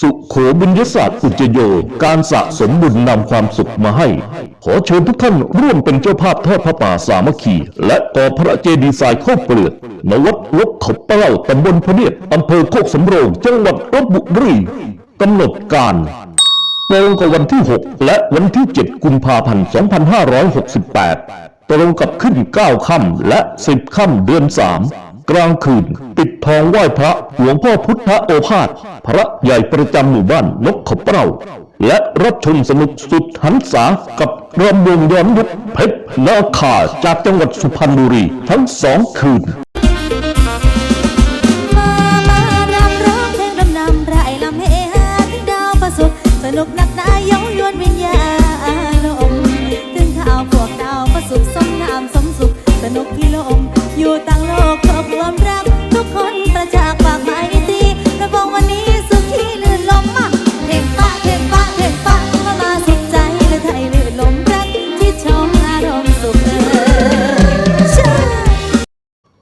สุโขบุญยศาสตร์อุจโย การสะสมบุญนำความสุขมาให้ ขอเชิญทุกท่านร่วมเป็นเจ้าภาพทอดพระป่าสามัคคี และก่อพระเจดีย์ทรายข้าวเปลือกณวัดลกเขาเป้าตำบลพะเนียดอำเภอโคกสำโรง จังหวัดลบบุรีกำหนดการตรงกับวันที่ 6 และวันที่ 7 กุมภาพันธ์ 2568 ตรงกับขึ้น 9 ค่ำและ 10 ค่ำเดือน 3 กลางคืน ปิดทองไหว้พระหลวงพ่อพุทธโอภาสพระใหญ่ประจำหมู่บ้านนกขบเปราและรับชมสนุกสุดหันษากับรำวงย้อนยุคเพชรนาคาจากจังหวัดสุพรรณบุรีทั้งสองคืนนุกนักหนายงยวนวิญญาณลมถึงข่าวพวกดาวประสุขสมงามสมสุข สนุกที่ลมอยู่ต่างโลก ขอความรัก ทุกคนประจากปากไม้ตรีระบงวันนี้สุขีลื่นลมมาเทงฟ้าเทงฟ้าเทงฟ้ามามาสุขใจและไทยลื่นลมรักที่ชมอารมณ์สุขเออเชิญ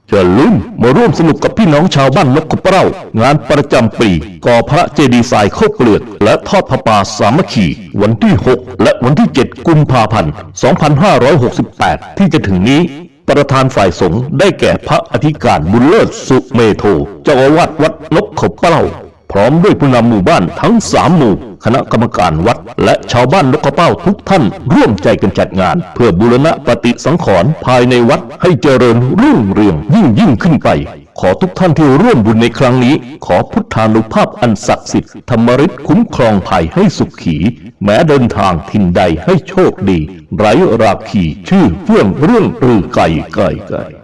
อย่าลืมมาร่วมสนุกกับพี่น้องชาวบ้านนกกระเปร้า งานประจำปีก่อพระเจดีย์ทรายข้าวเปลือก และทอดพระป่าสามัคคีวันที่ 6 และวันที่ 7 กุมภาพันธ์ 2568 ที่จะถึงนี้ ประธานฝ่ายสงฆ์ได้แก่พระอธิการบุญเลิศสุเมโทเจ้าอาวาสวัดนกขบเป้า พร้อมด้วยผู้นำหมู่บ้านทั้งสามหมู่ คณะกรรมการวัด และชาวบ้านนกกระเป้าทุกท่าน ร่วมใจกันจัดงาน เพื่อบูรณะปฏิสังขรณ์ภายในวัดให้เจริญรุ่งเรืองยิ่งยิ่งขึ้นไป ขอทุกท่านที่ร่วมบุญในครั้งนี้ ขอพุทธานุภาพอันศักดิ์สิทธิ์ธรรมฤทธิ์คุ้มครองภัยให้สุขขี แม้เดินทางทินใดให้โชคดี ไร้ราคีชื่อเฟื่องเรื่องรือไก่ไก่ไก่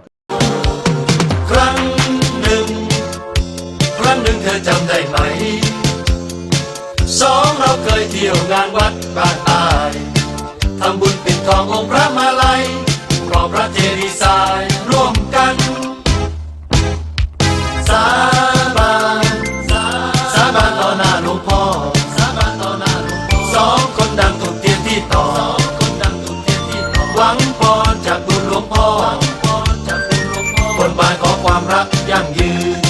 เคยเที่ยวงานวัดบ้านตายทำบุญปิดทององค์พระมาลัยกรอบพระเจดีย์ทรายร่วมกัน สาบานสาบานต่อหน้าหลวงพ่อสาบานต่อหน้าหลวงพ่อสองคนดังถูกเตียนที่ต่อสองคนดังถูกเตียนที่ต่อหวังพรจากบุญหลวงพ่อหวังพรจากบุญหลวงพ่อบนบานขอความรักยั่งยืน